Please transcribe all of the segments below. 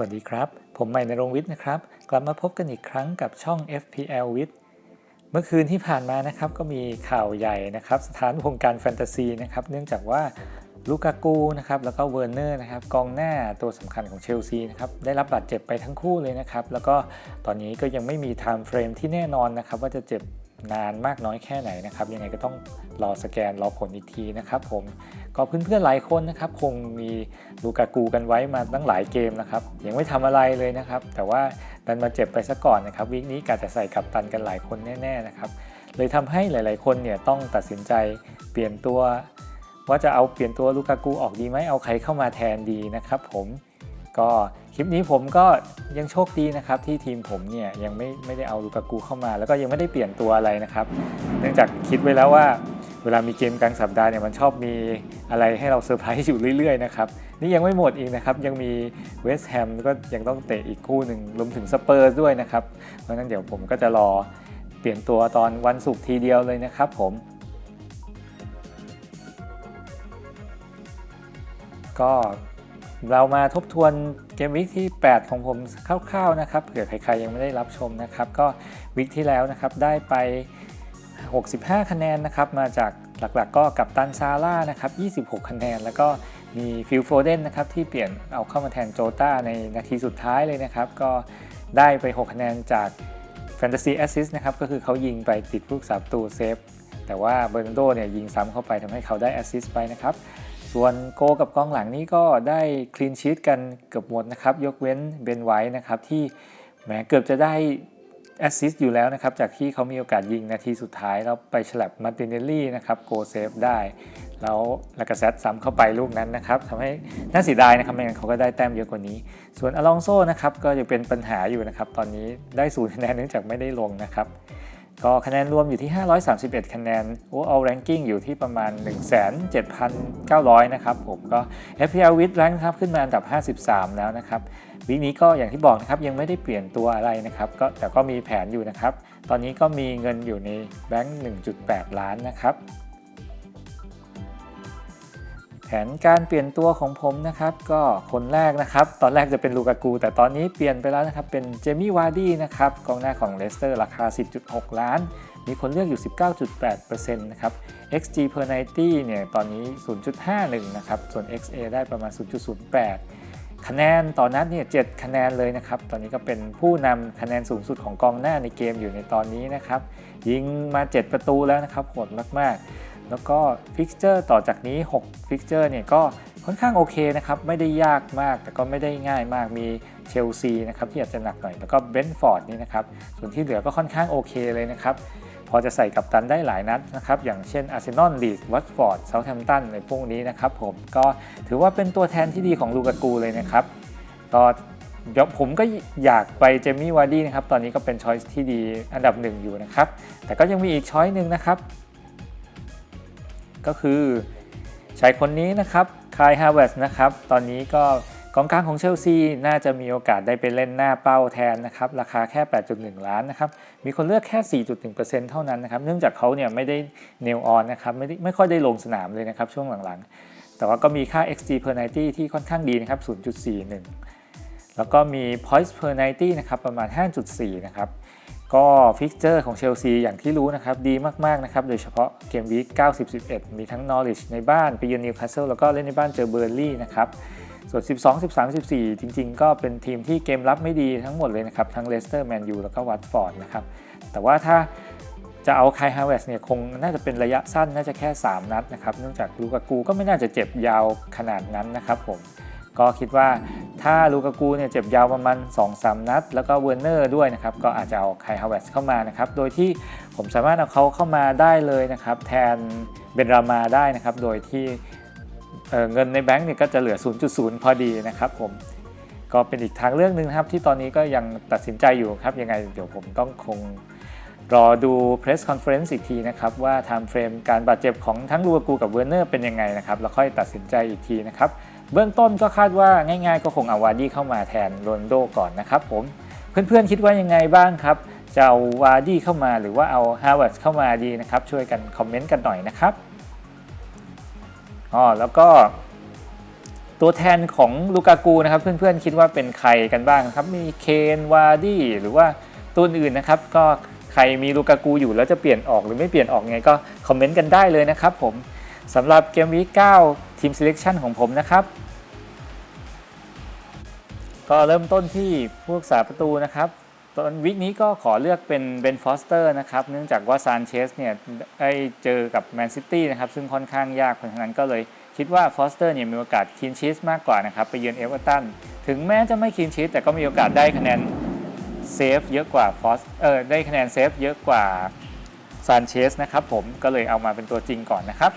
วัสดีครับ ผมใหม่ในรงวิทย์นะครับ กลับมาพบกันอีกครั้งกับช่อง FPL วิทย์เมื่อคืนที่ผ่านมานะครับก็มีข่าวใหญ่นะครับสถานวงการแฟนตาซีนะครับเนื่องจากว่าลูกากูนะครับแล้วก็เวอร์เนอร์นะครับกองหน้าตัวสำคัญของเชลซีนะครับได้รับบาดเจ็บไปทั้งคู่เลยนะครับ แล้วก็ตอนนี้ก็ยังไม่มีไทม์เฟรมที่แน่นอนนะครับว่าจะเจ็บ นานมากน้อยแค่ไหนนะครับ ยังไงก็ต้องรอสแกนรอผลอีกทีนะครับผมก็เพื่อนๆหลายคนนะครับ คงมีลูกากูกันไว้มาตั้งหลายเกมนะครับ ยังไม่ทำอะไรเลยนะครับ แต่ว่าดันมาเจ็บไปซะก่อนนะครับวีคนี้กาจะใส่กับตันกันหลายคนแน่ๆนะครับเลยทำให้หลายๆคนเนี่ยต้องตัดสินใจเปลี่ยนตัว ว่าจะเอาเปลี่ยนตัวลูกากูออกดีไหมเอาใครเข้ามาแทนดีนะครับ ผมก็ ลิปนี้ผมก็ยังโชคดีนะครับที่ทีมผมเนี่ยยังไม่ไม่ได้เอาลูกากูเข้ามา แล้วก็ยังไม่ได้เปลี่ยนตัวอะไรนะครับ เนื่องจากคิดไว้แล้วว่าเวลามีเกมกลางสัปดาห์เนี่ยมันชอบมีอะไรให้เราเซอร์ไพรส์อยู่เรื่อยๆนะครับนี่ยังไม่หมดอีกนะครับ ยังมีเวสต์แฮมก็ยังต้องเตะอีกคู่หนึ่งรวมถึงสเปอร์ด้วยนะครับ เพราะฉะนั้นเดี๋ยวผมก็จะรอเปลี่ยนตัวตอนวันศุกร์ทีเดียวเลยนะครับผม ก็ เรามาทบทวนเกมวิกที่ 8 ของผมคร่าวๆนะครับเผื่อใครๆยังไม่ได้รับชมนะครับ ก็วิกที่แล้วนะครับได้ไป 65 คะแนนนะครับ มาจากหลักๆ ก็กับตันซาร่านะครับ 26 คะแนน แล้วก็มีฟิลโฟเดนนะครับที่เปลี่ยนเอาเข้ามาแทนโจตาในนาทีสุดท้ายเลยนะครับ ก็ได้ไป 6 คะแนนจาก Fantasy Assist นะครับก็คือเขายิงไปติดลูกสามตูเซฟแต่ว่าเบอร์นันโดเนี่ยยิงซ้ำเข้าไปทำให้เขาได้แอสซิสไปนะครับ ส่วนโกกับกองหลังนี้ก็ได้คลีนชีตกันเกือบหมดนะครับ ยกเว้นเบนไว้นะครับที่แหมเกือบจะได้แอสซิสต์อยู่แล้วนะครับ จากที่เขามีโอกาสยิงนาทีสุดท้าย แล้วไปฉลับมาร์ตินเนลลี่นะครับโกเซฟได้ แล้วลากาเซตซ้ำเข้าไปลูกนั้นนะครับทำให้น่าเสียดายนะครับไม่งั้นเขาก็ได้แต้มเยอะกว่านี้ ส่วนอลองโซ่นะครับก็จะเป็นปัญหาอยู่นะครับ ตอนนี้ได้ศูนย์คะแนนเนื่องจากไม่ได้ลงนะครับ ก็คะแนนรวมอยู่ที่ 531 คะแนน overall ranking อยู่ที่ประมาณ 17,900 นะครับผมก็ FPL with rank ครับขึ้นมาอันดับ 53 แล้วนะครับวีคนี้ก็อย่างที่บอกนะครับยังไม่ได้เปลี่ยนตัวอะไรนะครับก็แต่ก็มีแผนอยู่นะครับ ตอนนี้ก็มีเงินอยู่ในแบงค์ 1.8 ล้านนะครับ แผนการเปลี่ยนตัวของผมนะครับ ก็คนแรกนะครับ ตอนแรกจะเป็นลูกากู แต่ตอนนี้เปลี่ยนไปแล้วนะครับ เป็นเจมี่วาร์ดี้นะครับกองหน้าของเลสเตอร์ราคา 10.6 ล้าน มีคนเลือกอยู่ 19.8%นะครับ XG per 90เนี่ยตอนนี้ 0.51 นะครับ ส่วน XA ได้ประมาณ 0.08 คะแนนต่อนนัดเนี่ย 7 คะแนนเลยนะครับ ตอนนี้ก็เป็นผู้นำคะแนนสูงสุดของกองหน้าในเกมอยู่ในตอนนี้นะครับ ยิงมา 7 ประตูแล้วนะครับโหดมากๆ แล้วก็ฟิกเจอร์ต่อจากนี้6ฟิกเจอร์เนี่ยก็ค่อนข้างโอเคนะครับ ไม่ได้ยากมากแต่ก็ไม่ได้ง่ายมากมีเชลซีนะครับที่อาจจะหนักหน่อย แล้วก็เบนฟอร์ดนี่นะครับ ส่วนที่เหลือก็ค่อนข้างโอเคเลยนะครับ พอจะใส่กับตันได้หลายนัดนะครับ อย่างเช่นอาร์เซนอลลีดวัตฟอร์ดเซาท์แฮมป์ตันในพวกนี้นะครับผมก็ถือว่าเป็นตัวแทนที่ดีของลูกากูเลยนะครับก็เดี๋ยวผมก็อยากไปเจมี่วาร์ดี้นะครับ ตอนนี้ก็เป็นช้อยส์ที่ดีอันดับหนึ่งอยู่นะครับ แต่ก็ยังมีอีกช้อยหนึ่งนะครับ ก็คือชายคนนี้นะครับคายฮาเวสนะครับ ตอนนี้ก็กองกลางของเชลซีน่าจะมีโอกาสได้ไปเล่นหน้าเป้าแทนนะครับ ราคาแค่ 8.1 ล้านนะครับ มีคนเลือกแค่ 4.1%เท่านั้นนะครับ เนื่องจากเขาเนี่ยไม่ได้เนลออนนะครับ ไม่ได้ไม่ค่อยได้ลงสนามเลยนะครับ ช่วงหลังๆ แต่ว่าก็มีค่า XG per 90ที่ค่อนข้างดีนะครับ 0.41 แล้วก็มี points per 90นะครับประมาณ 5.4 นะครับ ก็ฟิกเจอร์ของเชลซีอย่างที่รู้นะครับ ดีมาก ๆ นะครับ โดยเฉพาะเกมวีค90-11 มีทั้งนอริชในบ้านไปเยือนนิวคาสเซิลแล้วก็เล่นในบ้านเจอเบอร์ลี่นะครับ ส่วน 12 13 14 จริง ๆ ก็เป็นทีมที่เกมรับไม่ดีทั้งหมดเลยนะครับ ทั้งเลสเตอร์แมนยูแล้วก็วัตฟอร์ดนะครับ แต่ว่าถ้าจะเอาไคฮาวเวสเนี่ยคงน่าจะเป็นระยะสั้นน่าจะแค่ 3 นัดนะครับ เนื่องจากลูกากูก็ไม่น่าจะเจ็บยาวขนาดนั้นนะครับผม ก็คิดว่าถ้าลูกากูเนี่ยเจ็บยาวประมาณ 2-3 นัด แล้วก็เวอร์เนอร์ด้วยนะครับ ก็อาจจะเอาไคฮาวเวสเข้ามานะครับ โดยที่ผมสามารถเอาเขาเข้ามาได้เลยนะครับ แทนเบนรามาได้นะครับ โดยที่เเงินในแบงก์เนี่ยก็จะเหลือ 0.0 พอดีนะครับผมก็เป็นอีกทางเลือกหนึ่งครับที่ตอนนี้ก็ยังตัดสินใจอยู่ครับ ยังไงเดี๋ยวผมต้องคงรอดู Press Conference อีกทีนะครับ ว่า Time Frame การบาดเจ็บของทั้งลูกากูกับเวอร์เนอร์เป็นยังไงนะครับ แล้วค่อยตัดสินใจอีกทีนะครับ เบื้องต้นก็คาดว่าง่ายๆ ก็คงเอาวาร์ดี้เข้ามาแทนโรนโดก่อนนะครับผมเพื่อนๆคิดว่ายังไงบ้างครับ จะเอาวาร์ดี้เข้ามาหรือว่าเอาฮาวเวิร์ดเข้ามาดีนะครับ ช่วยกันคอมเมนต์กันหน่อยนะครับอ๋อแล้วก็ตัวแทนของลูกากูนะครับ เพื่อนๆคิดว่าเป็นใครกันบ้างครับ มีเคนวาร์ดี้หรือว่าตัวอื่นนะครับ ก็ใครมีลูกากูอยู่แล้วจะเปลี่ยนออกหรือไม่เปลี่ยนออกไงก็คอมเมนต์กันได้เลยนะครับผมสำหรับเกมวีค9 ทีม selection ของผมนะครับ ก็เริ่มต้นที่ผู้รักษาประตูนะครับตอนวิกนี้ก็ขอเลือกเป็นเบนฟอสเตอร์นะครับ เนื่องจากว่าซานเชสเนี่ยได้เจอกับแมนซิตี้นะครับซึ่งค่อนข้างยากเพราะฉะนั้นก็เลยคิดว่าฟอสเตอร์เนี่ยมีโอกาสคีนชีสมากกว่านะครับ ไปเยือนเอเวอร์ตันถึงแม้จะไม่คีนชีสแต่ก็มีโอกาสได้คะแนนเซฟเยอะกว่าฟอสเออได้คะแนนเซฟเยอะกว่าซานเชสนะครับผมก็เลยเอามาเป็นตัวจริงก่อนนะครับ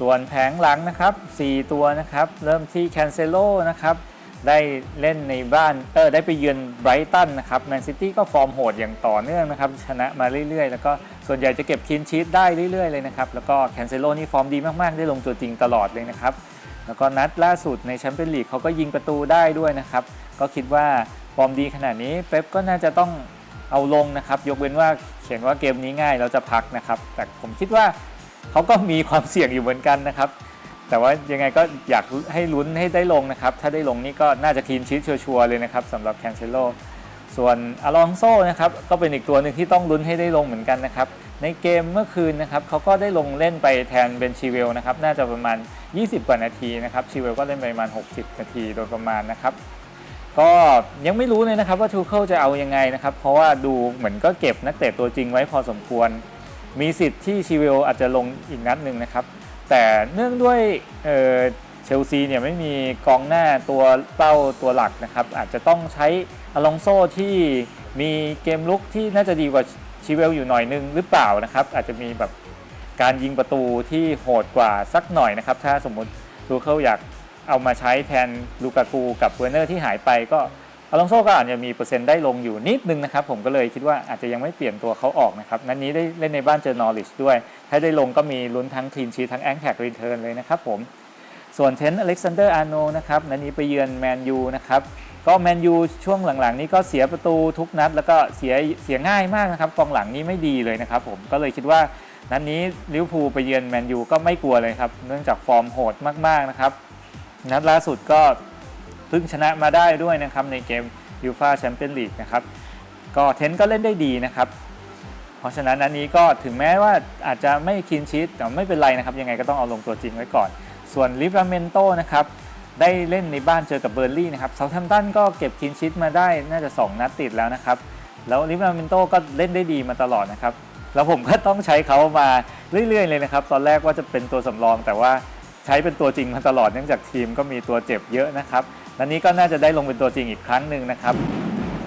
ส่วนแผงหลังนะครับ 4 ตัวนะครับ เริ่มที่แคนเซโลนะครับ ได้เล่นในบ้านเออได้ไปเยือนไบรตันนะครับแมนซิตี้ก็ฟอร์มโหดอย่างต่อเนื่องนะครับ ชนะมาเรื่อยๆ แล้วก็ส่วนใหญ่จะเก็บคินชีตได้เรื่อยๆ เลยนะครับ แล้วก็แคนเซโลนี่ฟอร์มดีมากๆ ได้ลงตัวจริงตลอดเลยนะครับ แล้วก็นัดล่าสุดในแชมเปี้ยนลีกเขาก็ยิงประตูได้ด้วยนะครับ ก็คิดว่าฟอร์มดีขนาดนี้เป๊ปก็น่าจะต้องเอาลงนะครับ ยกเว้นว่าเขียนว่าเกมนี้ง่ายเราจะพักนะครับ แต่ผมคิดว่า เขาก็มีความเสี่ยงอยู่เหมือนกันนะครับ แต่ว่ายังไงก็อยากให้ลุ้นให้ได้ลงนะครับ ถ้าได้ลงนี่ก็น่าจะคลีนชีตชัวร์ๆเลยนะครับสำหรับแคนเซโลส่วนอลองโซนะครับก็เป็นอีกตัวหนึ่งที่ต้องลุ้นให้ได้ลงเหมือนกันนะครับ ในเกมเมื่อคืนนะครับเขาก็ได้ลงเล่นไปแทนเบนชีเวลนะครับน่าจะประมาณ 20 กว่านาทีนะครับชีเวลก็เล่นไปประมาณ 60 นาทีโดยประมาณนะครับก็ยังไม่รู้เลยนะครับว่าทูเคิลจะเอายังไงนะครับ เพราะว่าดูเหมือนก็เก็บนักเตะตัวจริงไว้พอสมควร มีสิทธิ์ที่ชีเวลอาจจะลงอีกนัดหนึ่งนะครับ แต่เนื่องด้วยเเชลซีเนี่ยไม่มีกองหน้าตัวเป้าตัวหลักนะครับ อาจจะต้องใช้อลองโซที่มีเกมลุกที่น่าจะดีกว่าชีเวลอยู่หน่อยนึงหรือเปล่านะครับ อาจจะมีแบบการยิงประตูที่โหดกว่าสักหน่อยนะครับ ถ้าสมมติทูเคิลอยากเอามาใช้แทนลูกากูกับเวอร์เนอร์ที่หายไปก็ อลองโซก็อาจจะมีเปอร์เซ็นต์ได้ลงอยู่นิดนึงนะครับ ผมก็เลยคิดว่าอาจจะยังไม่เปลี่ยนตัวเขาออกนะครับ นัดนนี้ได้เล่นในบ้านเจอนอริชด้วย ถ้าได้ลงก็มีลุ้นทั้งทีนชีทั้งแองแท็กรีเทิร์นเลยนะครับผมส่วนเทนอเล็กซานเดอร์อาร์โนนะครับนัดนี้ไปเยือนแมนยูนะครับก็แมนยูช่วงหลังๆ นี้ก็เสียประตูทุกนัด แล้วก็เสียเสียง่ายมากนะครับกองหลังนี้ไม่ดีเลยนะครับผมก็เลยคิดว่านัดนี้ลิเวอร์พูลไปเยือนแมนยูก็ไม่กลัวเลยครับเนื่องจากฟอร์มโหดมากๆนะครับนัดล่าสุดก็ เพิ่งชนะมาได้ด้วยนะครับในเกมยูฟาแชมเปี้ยนลีกนะครับก็เทนก็เล่นได้ดีนะครับ เพราะฉะนั้นอันนี้ก็ถึงแม้ว่าอาจจะไม่คินชีตแต่ไม่เป็นไรนะครับ ยังไงก็ต้องเอาลงตัวจริงไว้ก่อน ส่วนลิฟราเมนโตนะครับได้เล่นในบ้านเจอกับเบอร์ลี่นะครับเซาท์แฮมป์ตันก็เก็บคินชีตมาได้น่าจะ 2 นัดติดแล้วนะครับ แล้วลิฟราเมนโตก็เล่นได้ดีมาตลอดนะครับ แล้วผมก็ต้องใช้เขามาเรื่อยๆเลยนะครับ ตอนแรกว่าจะเป็นตัวสำรองแต่ว่าใช้เป็นตัวจริงมาตลอดเนื่องจากทีมก็มีตัวเจ็บเยอะนะครับ และนี้ก็น่าจะได้ลงเป็นตัวจริงอีกครั้งหนึ่งนะครับ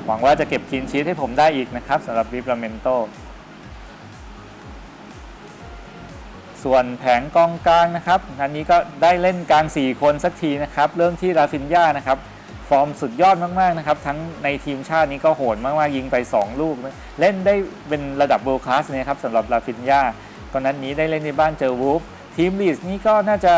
หวังว่าจะเก็บคินชีตให้ผมได้อีกนะครับสำหรับลิฟราเมนโตส่วนแผงกองกลางนะครับอันนี้ก็ได้เล่นกลาง 4 คนสักทีนะครับ เริ่มที่ราฟินยานะครับ ฟอร์มสุดยอดมากๆนะครับ ทั้งในทีมชาตินี้ก็โหดมากๆ ยิงไป 2 ลูก เล่นได้เป็นระดับเวิลด์คลาสเลยครับสำหรับราฟินยาก็นัดนี้ได้เล่นในบ้านเจอวูฟทีมลีสนี่ก็น่าจะ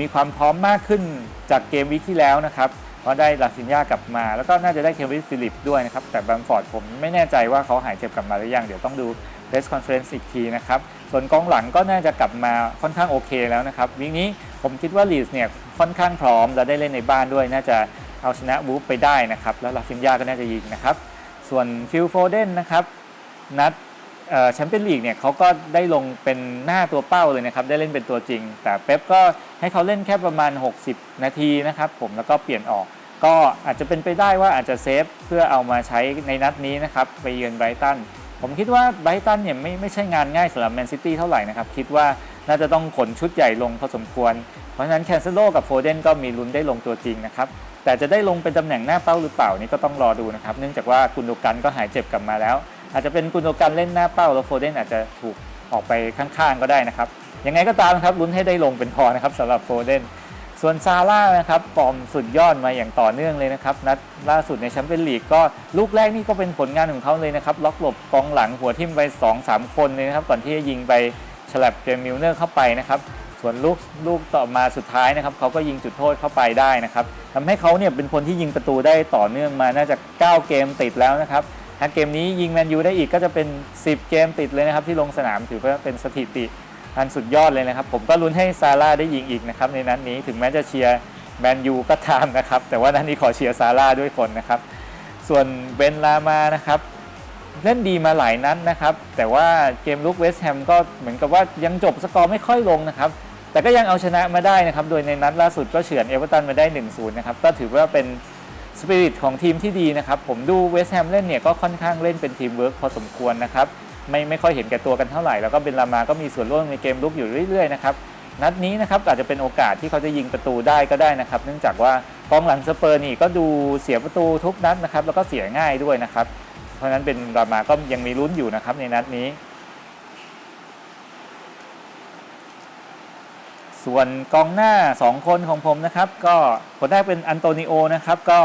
มีความพร้อมมากขึ้นจากเกมวิกที่แล้วนะครับ เพราะได้ลาฟินยากลับมา แล้วก็น่าจะได้เควินฟิลิปด้วยนะครับ แต่บัมฟอร์ดผมไม่แน่ใจว่าเขาหายเจ็บกลับมาหรือยัง เดี๋ยวต้องดูเ e สคอนเฟรนซ์อีกทีนะครับ ส่วนกองหลังก็น่าจะกลับมาค่อนข้างโอเคแล้วนะครับวิกนี้ผมคิดว่าลีสเนี่ยค่อนข้างพร้อม และได้เล่นในบ้านด้วย น่าจะเอาชนะวูฟไปได้นะครับ แล้วลาฟินยาก็น่าจะยิงนะครับ ส่วนฟิลโฟเดนนะครับนัด แชมเปี้ยนลีกเนี่ยเขาก็ได้ลงเป็นหน้าตัวเป้าเลยนะครับ ได้เล่นเป็นตัวจริง แต่เป๊ปก็ให้เขาเล่นแค่ประมาณ 60 นาทีนะครับผมแล้วก็เปลี่ยนออก ก็อาจจะเป็นไปได้ว่าอาจจะเซฟเพื่อเอามาใช้ในนัดนี้นะครับ ไปเยือนไบรตันผมคิดว่าไบรตันเนี่ยไม่ไม่ใช่งานง่ายสำหรับแมนซิตี้เท่าไหร่นะครับ คิดว่าน่าจะต้องขนชุดใหญ่ลงพอสมควร เพราะฉะนั้นแคนเซโลกับโฟเดนก็มีลุ้นได้ลงตัวจริงนะครับแต่จะได้ลงเป็นตำแหน่งหน้าเป้าหรือเปล่านี่ก็ต้องรอดูนะครับ เนื่องจากว่ากุนโดกันก็หายเจ็บกลับมาแล้ว อาจจะเป็นกุนโดกันเล่นหน้าเป้าแล้วโฟเดนอาจจะถูกออกไปข้างๆก็ได้นะครับยังไงก็ตามนะครับลุ้นให้ได้ลงเป็นพอนะครับสำหรับโฟเดนส่วนซาร่านะครับฟอร์มสุดยอดมาอย่างต่อเนื่องเลยนะครับนัดล่าสุดในแชมเปี้ยนลีกก็ลูกแรกนี่ก็เป็นผลงานของเขาเลยนะครับ ล็อกหลบกองหลังหัวทิ่มไป 2-3 คนเลยนะครับ ก่อนที่จะยิงไปฉลับเจมมิลเนอร์เข้าไปนะครับส่วนลูกลูกต่อมาสุดท้ายนะครับเขาก็ยิงจุดโทษเข้าไปได้นะครับทำให้เขาเนี่ยเป็นคนที่ยิงประตูได้ต่อเนื่องมาน่าจะ 9 เกมติดแล้วนะครับ ถ้าเกมนี้ยิงแมนยูได้อีกก็จะเป็น 10 เกมติดเลยนะครับที่ลงสนามถือว่าเป็นสถิติอันสุดยอดเลยนะครับ ผมก็ลุ้นให้ซาร่าได้ยิงอีกนะครับในนัดนี้ถึงแม้จะเชียร์แมนยูก็ตามนะครับ แต่ว่านัดนี้ขอเชียร์ซาร่าด้วยคนนะครับ ส่วนเบนลามานะครับเล่นดีมาหลายนัดนะครับ แต่ว่าเกมลุกเวสต์แฮมก็เหมือนกับว่ายังจบสกอร์ไม่ค่อยลงนะครับ แต่ก็ยังเอาชนะมาได้นะครับ โดยในนัดล่าสุดก็เฉือนเอเวอร์ตันมาได้ 1-0 นะครับ ก็ถือว่าเป็น สปิริตของทีมที่ดีนะครับ ผมดูเวสต์แฮมเล่นเนี่ยก็ค่อนข้างเล่นเป็นทีมเวิร์กพอสมควรนะครับ ไม่ไม่ค่อยเห็นแก่ตัวกันเท่าไหร่ แล้วก็เบนลามาก็มีส่วนร่วมในเกมลุกอยู่เรื่อยๆนะครับ นัดนี้นะครับอาจจะเป็นโอกาสที่เขาจะยิงประตูได้ก็ได้นะครับ เนื่องจากว่ากองหลังสเปอร์นี่ก็ดูเสียประตูทุกนัดนะครับ แล้วก็เสียง่ายด้วยนะครับ เพราะฉะนั้นเป็นรามาก็ยังมีลุ้นอยู่นะครับในนัดนี้ ส่วนกองหน้า 2 คนของผมนะครับ ก็คนแรกเป็นอันโตนิโอนะครับก็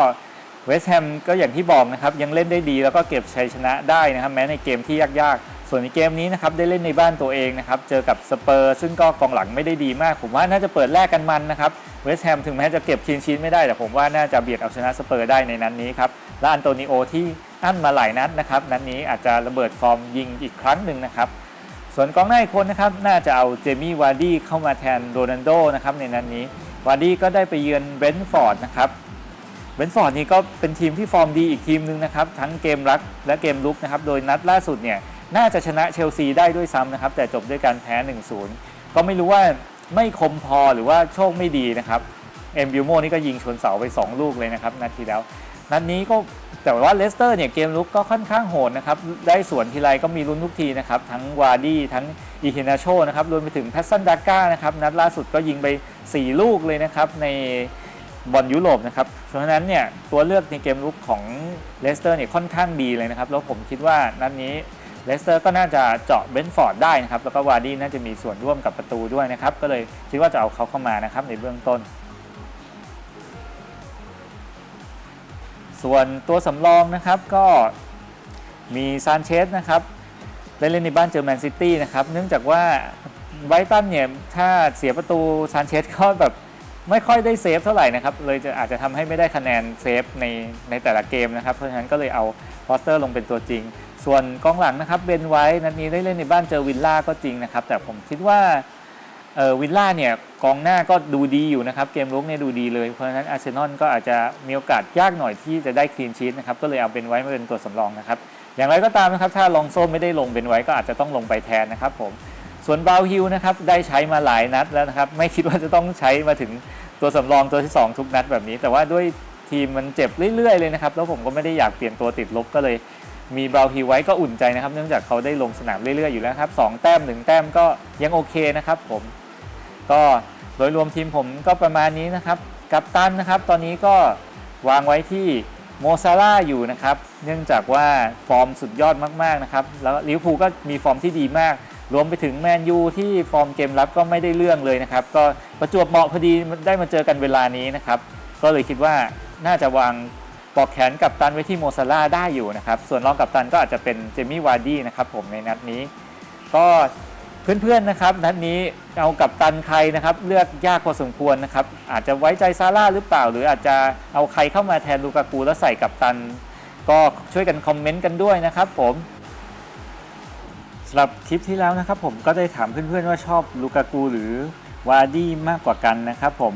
เวสต์แฮมก็อย่างที่บอกนะครับยังเล่นได้ดีแล้วก็เก็บชัยชนะได้นะครับแม้ในเกมที่ยากๆ ส่วนในเกมนี้นะครับได้เล่นในบ้านตัวเองนะครับเจอกับสเปอร์ซึ่งก็กองหลังไม่ได้ดีมาก ผมว่าน่าจะเปิดแลกกันมันนะครับเวสต์แฮมถึงแม้จะเก็บคลีนชีทไม่ได้แต่ผมว่าน่าจะเบียดเอาชนะสเปอร์ได้ในนัดนนี้ครับและอันโตนิโอที่อั้นมาหลายนัดนะครับนัดนี้อาจจะระเบิดฟอร์มยิงอีกครั้งหนึ่งนะครับส่วนกองหน้าอีกคนนะครับน่าจะเอาเจมี่วาร์ดี้เข้ามาแทนโรนัลโดนะครับในนั้นนี้วาร์ดี้ก็ได้ไปเยือนเบรนท์ฟอร์ดนะครับ เบนท์ฟอร์ดนี่ก็เป็นทีมที่ฟอร์มดีอีกทีมหนึ่งนะครับ ทั้งเกมรักและเกมลุกนะครับ โดยนัดล่าสุดเนี่ยน่าจะชนะเชลซีได้ด้วยซ้ำนะครับ แต่จบด้วยการแพ้ 1-0 ก็ไม่รู้ว่าไม่คมพอหรือว่าโชคไม่ดีนะครับ เอ็มบิวโมนี่ก็ยิงชนเสาไป 2 ลูกเลยนะครับนาทีแล้ว นัดนี้ก็แต่ว่าเลสเตอร์เนี่ยเกมลุกก็ค่อนข้างโหดนะครับ ได้สวนทีไรก็มีลุ้นทุกทีนะครับ ทั้งวาร์ดี้ทั้งอีเฮนาโชนะครับรวมไปถึงแพสซันดาก้านะครับนัดล่าสุดก็ยิงไป 4 ลูกเลยนะครับใน บอลยุโรปนะครับเพราะฉะนั้นเนี่ยตัวเลือกในเกมลุกของเลสเตอร์เนี่ยค่อนข้างดีเลยนะครับ แล้วผมคิดว่านัดนี้เลสเตอร์ก็น่าจะเจาะเบนฟอร์ดได้นะครับ แล้วก็วาร์ดี้น่าจะมีส่วนร่วมกับประตูด้วยนะครับ ก็เลยคิดว่าจะเอาเขาเข้ามานะครับในเบื้องต้น ส่วนตัวสำรองนะครับก็มีซานเชสนะครับได้เล่นในบ้านเจอแมนซิตี้นะครับ เนื่องจากว่าไบตันเนี่ยถ้าเสียประตูซานเชสก็แบบ ไม่ค่อยได้เซฟเท่าไหร่นะครับ เลยจะอาจจะทำให้ไม่ได้คะแนนเซฟในในแต่ละเกมนะครับ เพราะฉะนั้นก็เลยเอาฟอสเตอร์ลงเป็นตัวจริง ส่วนกองหลังนะครับเบนไว้นัดนี้ได้เล่นในบ้านเจอวิลล่าก็จริงนะครับ แต่ผมคิดว่าเออวิลล่าเนี่ยกองหน้าก็ดูดีอยู่นะครับ เกมลุกเนี่ยดูดีเลย เพราะฉะนั้นอาร์เซนอลก็อาจจะมีโอกาสยากหน่อยที่จะได้คลีนชีตนะครับ ก็เลยเอาเป็นไว้มาเป็นตัวสำรองนะครับ อย่างไรก็ตามนะครับ ถ้าลองโซ่ไม่ได้ลงเป็นไว้ก็อาจจะต้องลงไปแทนนะครับผม ส่วนบราวน์ฮิลนะครับได้ใช้มาหลายนัดแล้วนะครับ ไม่คิดว่าจะต้องใช้มาถึงตัวสำรองตัวที่ 2 ทุกนัดแบบนี้ แต่ว่าด้วยทีมมันเจ็บเรื่อยๆเลยนะครับ แล้วผมก็ไม่ได้อยากเปลี่ยนตัวติดลบก็เลยมีบราวน์ฮิลไว้ก็อุ่นใจนะครับ เนื่องจากเขาได้ลงสนามเรื่อยๆอยู่แล้วครับสองแต้มหนึ่งแต้มก็ยังโอเคนะครับผมก็โดยรวมทีมผมก็ประมาณนี้นะครับ กัปตันนะครับ ตอนนี้ก็วางไว้ที่โมซาร่าอยู่นะครับ เนื่องจากว่าฟอร์มสุดยอดมากๆนะครับ แล้วลิเวอร์พูลก็มีฟอร์มที่ดีมาก รวมไปถึงแมนยูที่ฟอร์มเกมรับก็ไม่ได้เรื่องเลยนะครับ ก็ประจวบเหมาะพอดีได้มาเจอกันเวลานี้นะครับ ก็เลยคิดว่าน่าจะวางปอกแขนกัปตันไว้ที่โมซาร่าได้อยู่นะครับ ส่วนรองกัปตันก็อาจจะเป็นเจมี่วาร์ดี้นะครับผมในนัดนี้ ก็เพื่อนๆนะครับนัดนี้เอากับตันใครนะครับเลือกยากพอสมควรนะครับอาจจะไว้ใจซาร่าหรือเปล่า หรืออาจจะเอาใครเข้ามาแทนลูกากูแล้วใส่กับตัน ก็ช่วยกันคอมเมนต์กันด้วยนะครับผมำหรับคลิปที่แล้วนะครับผมก็ได้ถามเพื่อนๆว่าชอบลูกากูหรือวาร์ดี้มากกว่ากันนะครับผม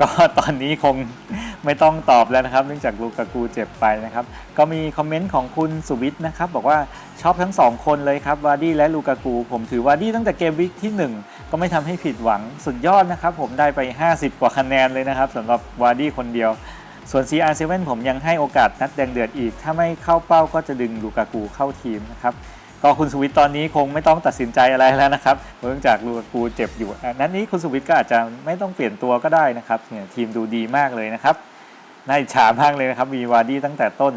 ก็ตอนนี้คงไม่ต้องตอบแล้วนะครับ เนื่องจากลูกากูเจ็บไปนะครับ ก็มีคอมเมนต์ของคุณสุวิทย์นะครับ บอกว่าชอบทั้งสองคนเลยครับวาร์ดี้และลูกากู ผมถือวาร์ดี้ตั้งแต่เกมวิกที่ 1 ก็ไม่ทำให้ผิดหวังสุดยอดนะครับ ผมได้ไป 50 กว่าคะแนนเลยนะครับสำหรับวาร์ดี้คนเดียว ส่วน CR7 ผมยังให้โอกาสนัดแดงเดือดอีก ถ้าไม่เข้าเป้าก็จะดึงลูกากูเข้าทีมนะครับ ก็คุณสุวิทย์ตอนนี้คงไม่ต้องตัดสินใจอะไรแล้วนะครับเนื่องจากลูกูเจ็บอยู่นั้นนี้คุณสุวิทย์ก็อาจจะไม่ต้องเปลี่ยนตัวก็ได้นะครับเนี่ยทีมดูดีมากเลยนะครับน่าอิจฉามากเลยนะครับมีวาร์ดี้ตั้งแต่ต้น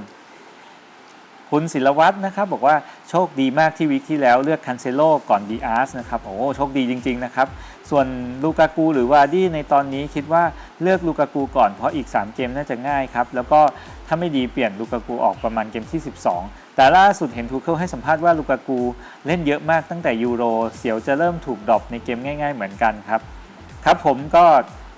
คุณศิลวัตรนะครับบอกว่าโชคดีมากที่วิกที่แล้วเลือกคันเซโลก่อนดีอาร์สนะครับโอ้โหโชคดีจริง ๆ นะครับ ส่วนลูกากูหรือวาดี้ในตอนนี้คิดว่าเลือกลูกากูก่อนเพราะอีก 3 เกมน่าจะง่ายครับ แล้วก็ถ้าไม่ดีเปลี่ยนลูกากูออกประมาณเกมที่ 12 แต่ล่าสุดเห็นทูเคิลให้สัมภาษณ์ว่าลูกากูเล่นเยอะมากตั้งแต่ยูโรเสียวจะเริ่มถูกดรอปในเกมง่าย ๆ เหมือนกันครับ ครับผมก็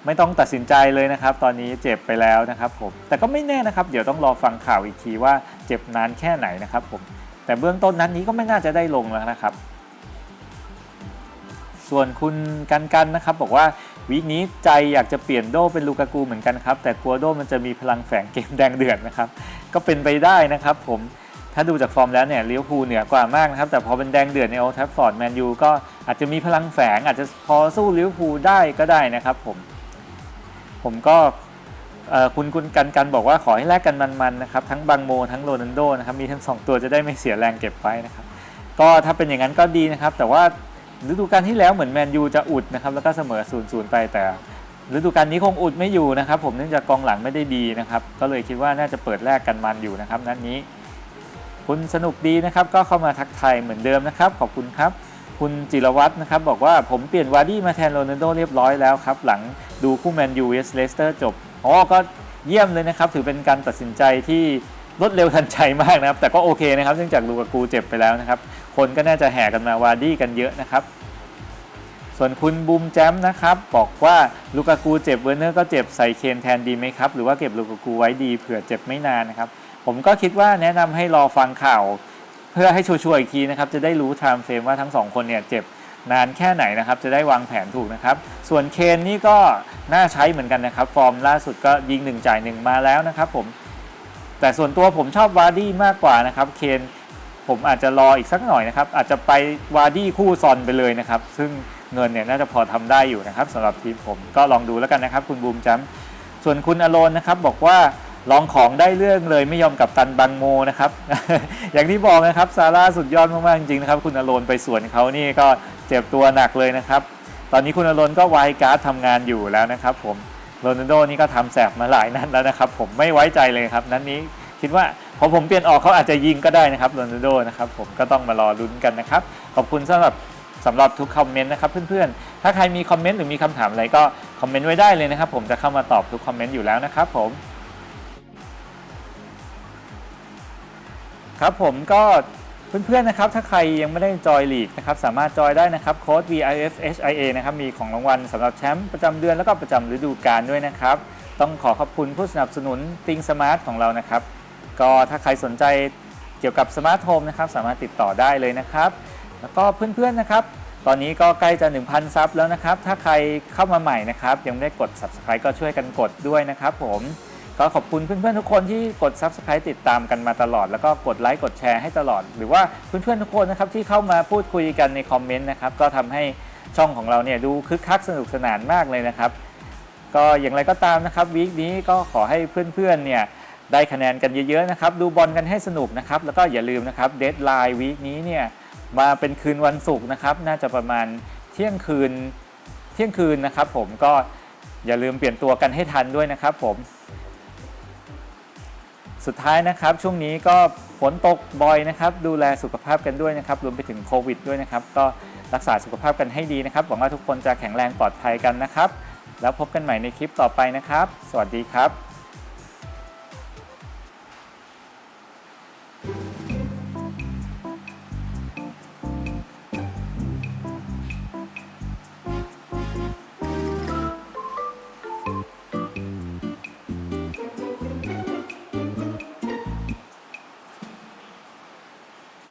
ไม่ต้องตัดสินใจเลยนะครับ ตอนนี้เจ็บไปแล้วนะครับผมแต่ก็ไม่แน่นะครับ เดี๋ยวต้องรอฟังข่าวอีกทีว่าเจ็บนานแค่ไหนนะครับผมแต่เบื้องต้นนั้นนี้ก็ไม่น่าจะได้ลงแล้วนะครับ ส่วนคุณกันกันนะครับ บอกว่าวีคนี้ใจอยากจะเปลี่ยนโดเป็นลูกากูเหมือนกันครับ แต่กลัวโดมันจะมีพลังแฝงเกมแดงเดือดนะครับ ก็เป็นไปได้นะครับผมถ้าดูจากฟอร์มแล้วเนี่ยลิเวอร์พูลเหนือกว่ามากนะครับ แต่พอเป็นแดงเดือดในโอทัฟฟอร์ดแมนยูก็อาจจะมีพลังแฝงอาจจะพอสู้ลิเวอร์พูลได้ก็ได้นะครับผมผมก็คุณคุณกันกันบอกว่าขอให้แลกกันมันๆนะครับทั้งบังโมทั้งโรนัลโดนะครับมีทั้งสองตัวจะได้ไม่เสียแรงเก็บไว้นะครับก็ถ้าเป็นอย่างนั้นก็ดีนะครับ แต่ว่า ฤดูกาลที่แล้วเหมือนแมนยูจะอุดนะครับแล้วก็เสมอ0ูนย์ไปแต่ฤดูกาลนี้คงอุดไม่อยู่นะครับ ผมเนื่องจากกองหลังไม่ได้ดีนะครับ ก็เลยคิดว่าน่าจะเปิดแลกกันมันอยู่นะครับ นัดนี้ คุณสนุกดีนะครับ ก็เข้ามาทักทายเหมือนเดิมนะครับ ขอบคุณครับ คุณจิรวัตรนะครับ บอกว่าผมเปลี่ยนวาร์ดี้มาแทนโรนัลโดเรียบร้อยแล้วครับ หลังดูคู่แมนยูเวสเลสเตอร์จบอ๋อก็เยี่ยมเลยนะครับ ถือเป็นการตัดสินใจที่ รวดเร็วทันใจมากนะครับ แต่ก็โอเคนะครับเนื่องจากลูกากูเจ็บไปแล้วนะครับ คนก็น่าจะแห่กันมาวาร์ดี้กันเยอะนะครับ ส่วนคุณบูมแจมนะครับ บอกว่าลูกากูเจ็บเวอร์เนอร์ก็เจ็บใส่เคนแทนดีไหมครับ หรือว่าเก็บลูกากูไว้ดีเผื่อเจ็บไม่นานนะครับ ผมก็คิดว่าแนะนำให้รอฟังข่าว เพื่อให้ชัวร์ๆอีกทีนะครับ จะได้รู้ไทม์เฟรมว่าทั้งสองคนเนี่ยเจ็บนานแค่ไหนนะครับ จะได้วางแผนถูกนะครับ ส่วนเคนนี่ก็น่าใช้เหมือนกันนะครับ ฟอร์มล่าสุดก็ยิงหนึ่งจ่ายหนึ่งมาแล้วนะครับผม แต่ส่วนตัวผมชอบวาร์ดี้มากกว่านะครับเคนผมอาจจะรออีกสักหน่อยนะครับ อาจจะไปวาร์ดี้คู่ซอนไปเลยนะครับ ซึ่งเงินเนี่ยน่าจะพอทำได้อยู่นะครับสำหรับทีมผมก็ลองดูแล้วกันนะครับ คุณบูมจัมส่วนคุณอโลนนะครับบอกว่าลองของได้เรื่องเลยไม่ยอมกับตันบังโมนะครับ อย่างที่บอกนะครับซาร่าสุดยอดมากๆจริงๆนะครับ คุณอโลนไปสวนเขานี่ก็เจ็บตัวหนักเลยนะครับ ตอนนี้คุณอโลนก็ไวการ์ดทำงานอยู่แล้วนะครับ ผม โรนัลโดนี่ก็ทำแสบมาหลายนัดแล้วนะครับผมไม่ไว้ใจเลยครับ นัดนี้คิดว่าพอผมเปลี่ยนออกเขาอาจจะยิงก็ได้นะครับโรนัลโดนะครับผมก็ต้องมารอลุ้นกันนะครับ ขอบคุณสำหรับสำหรับทุกคอมเมนต์นะครับเพื่อนๆ ถ้าใครมีคอมเมนต์หรือมีคำถามอะไรก็คอมเมนต์ไว้ได้เลยนะครับผมจะเข้ามาตอบทุกคอมเมนต์อยู่แล้วนะครับผมครับผมก็ เพื่อนๆนะครับถ้าใครยังไม่ได้จอยลีกนะครับสามารถจอยได้นะครับโค้ด VIFHIA นะครับมีของรางวัลสำหรับแชมป์ประจำเดือนแล้วก็ประจำฤดูกาลด้วยนะครับ ต้องขอขอบคุณผู้สนับสนุนติงสมาร์ทของเรานะครับก็ถ้าใครสนใจเกี่ยวกับสมาร์ทโฮมนะครับสามารถติดต่อได้เลยนะครับ แล้วก็เพื่อนๆนะครับ ตอนนี้ก็ใกล้จะ 1,000 ซับแล้วนะครับ ถ้าใครเข้ามาใหม่นะครับ ยังไม่ได้กด subscribe ก็ช่วยกันกดด้วยนะครับผม ก็ขอบคุณเพื่อนๆทุกคนที่กด subscribe ติดตามกันมาตลอด แล้วก็กดไลค์กดแชร์ให้ตลอด หรือว่าเพื่อนๆทุกคนนะครับที่เข้ามาพูดคุยกันในคอมเมนต์นะครับก็ทำให้ช่องของเราเนี่ยดูคึกคักสนุกสนานมากเลยนะครับ ก็อย่างไรก็ตามนะครับวีคนี้ก็ขอให้เพื่อนๆเนี่ยได้คะแนนกันเยอะๆนะครับดูบอลกันให้สนุกนะครับแล้วก็อย่าลืมนะครับเดทไลน์วีคนี้เนี่ยมาเป็นคืนวันศุกร์นะครับน่าจะประมาณเที่ยงคืนเที่ยงคืนนะครับ ผมก็อย่าลืมเปลี่ยนตัวกันให้ทันด้วยนะครับ ผม สุดท้ายนะครับช่วงนี้ก็ฝนตกบ่อยนะครับดูแลสุขภาพกันด้วยนะครับรวมไปถึงโควิดด้วยนะครับก็รักษาสุขภาพกันให้ดีนะครับหวังว่าทุกคนจะแข็งแรงปลอดภัยกันนะครับ แล้วพบกันใหม่ในคลิปต่อไปนะครับ สวัสดีครับ